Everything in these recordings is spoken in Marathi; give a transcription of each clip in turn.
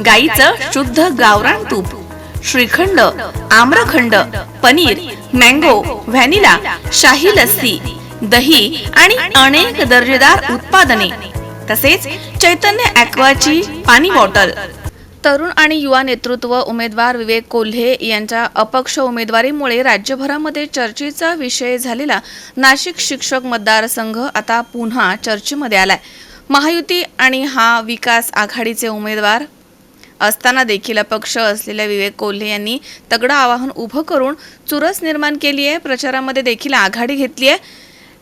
गाईचं शुद्ध गावरान तूप श्रीखंड आम्रखंड पनीर मँगो व्हॅनिला शाही लस्सी दही आणि अनेक दर्जेदार उत्पादने तसेच चैतन्य ॲक्वाची पाणी बॉटल. तरुण आणि युवा नेतृत्व उमेदवार विवेक कोल्हे यांच्या अपक्ष उमेदवारीमुळे राज्यभरामध्ये चर्चेचा विषय झालेला नाशिक शिक्षक मतदारसंघ आता पुन्हा चर्चेमध्ये आलाय. महायुती आणि हा विकास आघाडीचे उमेदवार असताना देखील अपक्ष असलेल्या विवेक कोल्हे यांनी तगडं आवाहन उभं करून चुरस निर्माण केली आहे. प्रचारामध्ये देखील आघाडी घेतली आहे.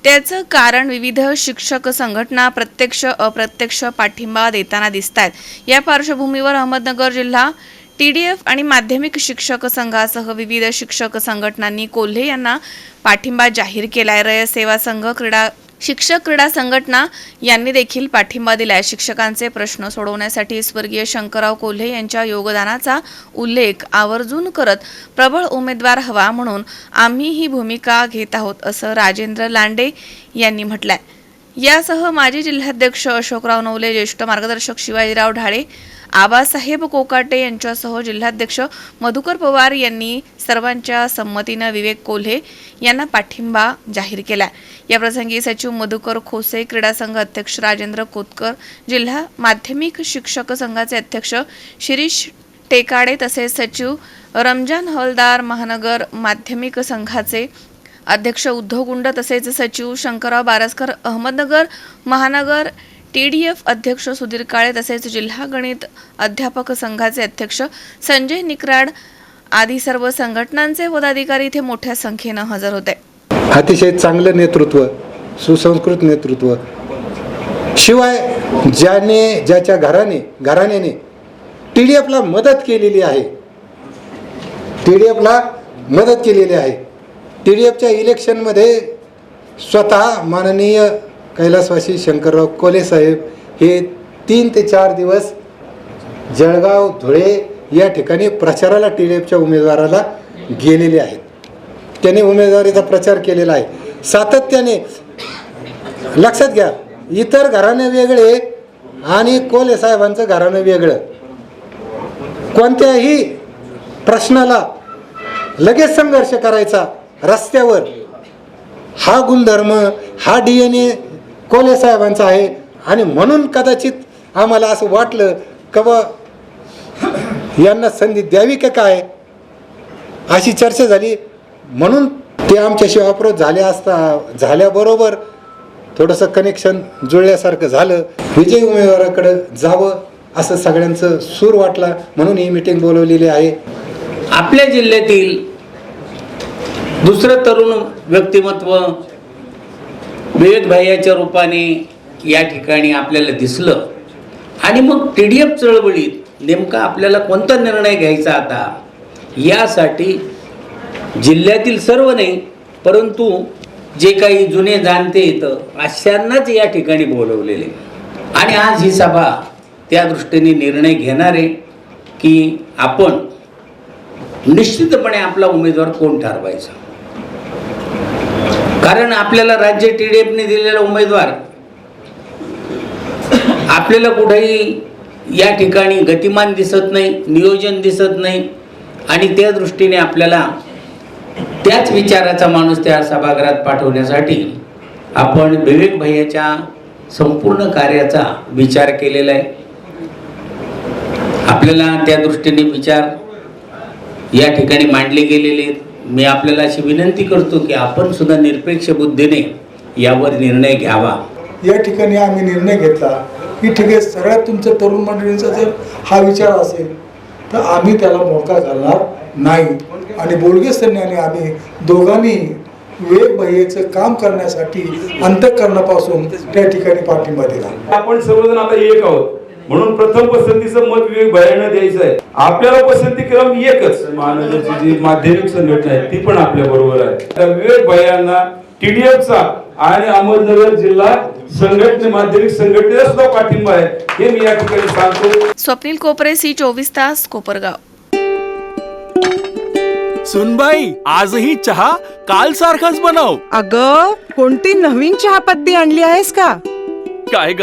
त्याचं कारण विविध शिक्षक संघटना प्रत्यक्ष अप्रत्यक्ष पाठिंबा देताना दिसत आहेत या पार्श्वभूमीवर अहमदनगर जिल्हा टी डी एफ आणि माध्यमिक शिक्षक संघासह विविध शिक्षक संघटनांनी कोल्हे यांना पाठिंबा जाहीर केला आहे रय सेवा संघ क्रीडा शिक्षक क्रीडा संघटना यांनी देखील पाठिंबा दिलाय. शिक्षकांचे प्रश्न सोडवण्यासाठी स्वर्गीय शंकरराव कोल्हे यांच्या योगदानाचा उल्लेख आवर्जून करत प्रबळ उमेदवार हवा म्हणून आम्ही ही भूमिका घेत आहोत असं राजेंद्र लांडे यांनी म्हटलंय. यासह माजी जिल्हाध्यक्ष अशोकराव नवले ज्येष्ठ मार्गदर्शक शिवाजीराव ढाळे आबासाहेब कोकाटे यांच्यासह जिल्हाध्यक्ष मधुकर पवार यांनी सर्वांच्या संमतीनं विवेक कोल्हे यांना पाठिंबा जाहीर केला. याप्रसंगी सचिव मधुकर खोसे क्रीडा संघ अध्यक्ष राजेंद्र कोतकर जिल्हा माध्यमिक शिक्षक संघाचे अध्यक्ष शिरीष टेकाडे तसेच सचिव रमजान हवलदार महानगर माध्यमिक संघाचे अध्यक्ष उद्धव गुंड तसेच सचिव शंकरराव बारसकर अहमदनगर महानगर टी डी एफ अध्यक्ष सुधीर काळे तसेच जिल्हा गणित अध्यापक संघाचे अध्यक्ष संजय निकराड आदी सर्व संघटनांचे पदाधिकारी इथे मोठ्या संख्येनं हजर होते. अतिशय चांगलं नेतृत्व सुसंस्कृत नेतृत्व. शिवाय ज्याने ज्याच्या घराने घराण्याने टी डी एफला मदत केलेली आहे. टी डी एफला मदत केलेली आहे. टी डी एफच्या इलेक्शनमध्ये स्वतः माननीय कैलासवासी शंकरराव कोले साहेब हे तीन ते चार दिवस जळगाव धुळे या ठिकाणी प्रचाराला टी डी एफच्या उमेदवाराला गेलेले आहेत. त्याने उमेदवारीचा प्रचार केलेला आहे. सातत्याने लक्षात घ्या इतर घराणे वेगळे आणि कोले साहेबांचं घराणं वेगळं. कोणत्याही प्रश्नाला लगेच संघर्ष करायचा. रस्त्यावर. हा गुणधर्म हा डी एन ए कोले साहेबांचा आहे आणि म्हणून कदाचित आम्हाला असं वाटलं का बा यांना संधी द्यावी का काय? अशी चर्चा झाली. म्हणून ते आमच्याशी अप्रोच झाले असता झाल्याबरोबर थोडंसं कनेक्शन जुळल्यासारखं झालं. विजय उमेदवाराकडं जावं असं सगळ्यांचं सूर वाटला. म्हणून ही मिटिंग बोलवलेली आहे. आपल्या जिल्ह्यातील दुसरं तरुण व्यक्तिमत्व विवेक रूपाने या ठिकाणी आपल्याला दिसलं. आणि मग टी डी एफ चळवळीत नेमका आपल्याला कोणता निर्णय घ्यायचा आता? यासाठी जिल्ह्यातील सर्व नाही परंतु जे काही जुने जाणते येतं अशांनाच या ठिकाणी बोलवलेले. आणि आज ही सभा त्या दृष्टीने निर्णय घेणार आहे की आपण निश्चितपणे आपला उमेदवार कोण ठरवायचा? कारण आपल्याला राज्य टी डी एफने दिलेला उमेदवार आपल्याला कुठेही या ठिकाणी गतिमान दिसत नाही नियोजन दिसत नाही आणि त्या दृष्टीने आपल्याला त्याच विचाराचा माणूस त्या सभागृहात पाठवण्यासाठी आपण विवेक भैयाच्या संपूर्ण कार्याचा विचार केलेला आहे आपल्याला त्या दृष्टीने विचार या ठिकाणी मांडले गेलेले आहेत. मी आपल्याला अशी विनंती करतो की आपण सुद्धा निरपेक्ष बुद्धीने यावर निर्णय घ्यावा. या ठिकाणी आम्ही निर्णय घेतला. की ठीक आहे सगळ्यात तुमच्या तरुण मंडळींचा जर हा विचार असेल तर आम्ही त्याला मोका घालणार नाही. आणि बोडगे सैन्याने आम्ही दोघांनी विवेक भैयेचं काम करण्यासाठी अंतःकरणापासून त्या ठिकाणी पाठिंबा दिला. आपण सर्वजण आता एक आहोत. म्हणून प्रथम पसंतीचं मत विवेक भयानं द्यायचं आहे. आपल्याला पसंती क्रम एकच. महानगरची जी माध्यमिक संघटना आहे ती पण आपल्या बरोबर आहे. त्या विवेक भयांना टीडीएफचा आणि अहमदनगर जिल्हा संघटने माध्यमिक संघटनेचा सुद्धा पाठिंबा आहे. हे मी या ठिकाणी सांगतो. स्वप्नील कोपरे सी चोवीस तास कोपरगाव. सुनबाई आजही चहा काल सारखाच बनव. अग कोणती नवीन चहापत्ती आणली आहेस का? काय ग?